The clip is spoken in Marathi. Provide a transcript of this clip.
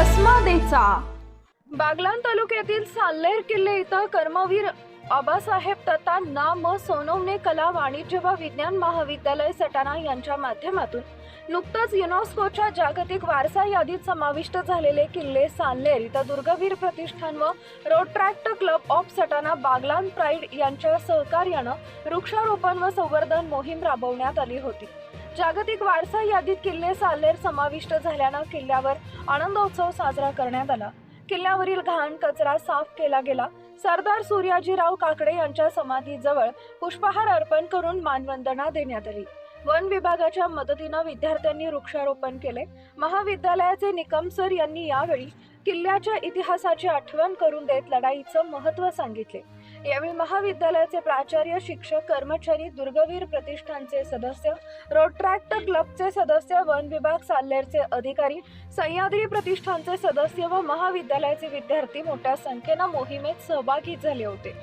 कसमादेचा बागलान तालुक्यातील साल्लेर किल्ले इथं कर्मवीर आबासाहेब तथा नाम सोनवणे कला वाणिज्य व विज्ञान महाविद्यालय सटाणा यांच्या माध्यमातून नुकतंच युनेस्कोच्या जागतिक वारसा यादीत समाविष्ट झालेले किल्ले सान्लेर इथं दुर्गवीर प्रतिष्ठान व rotaract club of Satana Baglan pride यांच्या सहकार्यानं वृक्षारोपण व संवर्धन मोहीम राबवण्यात आली होती. जागतिक वारसा यादीत किल्ले साल्लेर समाविष्ट झाल्यानं किल्ल्यावर आनंदोत्सव साजरा करण्यात आला. किल्ल्यावरील घाण कचरा साफ केला गेला. सरदार सूर्याजीराव काकडे यांच्या समाधीजवळ पुष्पहार अर्पण करून मानवंदना देण्यात आली. वन विभागाच्या मदतीनं विद्यार्थ्यांनी वृक्षारोपण केले. महाविद्यालयाचे निकम सर यांनी यावेळी किल्ल्याच्या इतिहासाची आठवण करून देत लढाईचं महत्त्व सांगितले. यावेळी महाविद्यालयाचे प्राचार्य शिक्षक कर्मचारी दुर्गवीर प्रतिष्ठानचे सदस्य रोट्रॅक्ट क्लबचे सदस्य वन विभाग साल्लेरचे अधिकारी सह्याद्री प्रतिष्ठानचे सदस्य व महाविद्यालयाचे विद्यार्थी मोठ्या संख्येनं मोहिमेत सहभागी झाले होते.